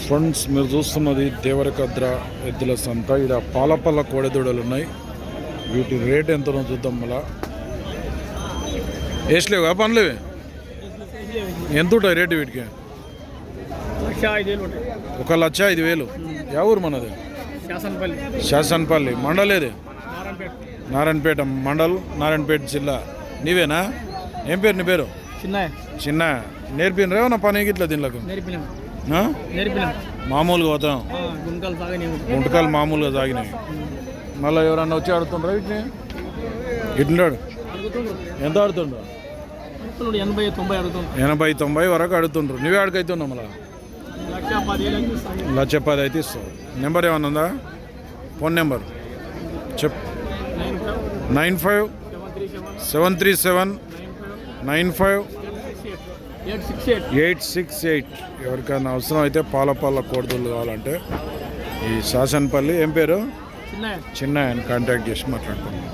Friends మీరు చూస్తున్నది దేవరకద్ర ఎద్దుల సంత. ఇక్కడ పాలపల్ల కోడెదూడలు ఉన్నాయి వీటి రేట్ ఎంతనో చూద్దాం మళ్ళా. వేసలేవా పనులు ఇవి? ఎంత ఉంటాయి రేటు వీటికి? ఒక లక్ష ఐదు వేలు. యా ఊరు మనది? శాసనపల్లి. మండలేది నారాయణపేట. మండల్ నారాయణపేట జిల్లా. నీవేనా? ఏం పేరు నీ పేరు? చిన్న చిన్న నేర్పినరా నా పని గిట్ల దీనిలోకి? మామూలుగా పోతాం. గుంటకాలు మామూలుగా తాగినాయి. మళ్ళీ ఎవరన్నా వచ్చి ఆడుతుండ్రా వీటిని? అడుగుతుండ్రు. ఎంత ఆడుతుండ్రు? ఎనభై తొంభై అడుగుతుండ్రు. ఎనభై తొంభై వరకు ఆడుతుండ్రు. నువ్వే ఆడికైతున్నావు మళ్ళా? లక్ష పది అయితే ఇస్తావు. నెంబర్ ఏమన్నా ఉందా? Phone number. చెప్. Nine five. Seven three seven. Nine five. Eight six eight. ఎవరికైనా అవసరం అయితే పాల పాల కోడదులు కావాలంటే ఈ శాసనపల్లి ఏం పేరు? చిన్న చిన్న ఆయన కాంటాక్ట్ చేసి మాట్లాడుకుందాం.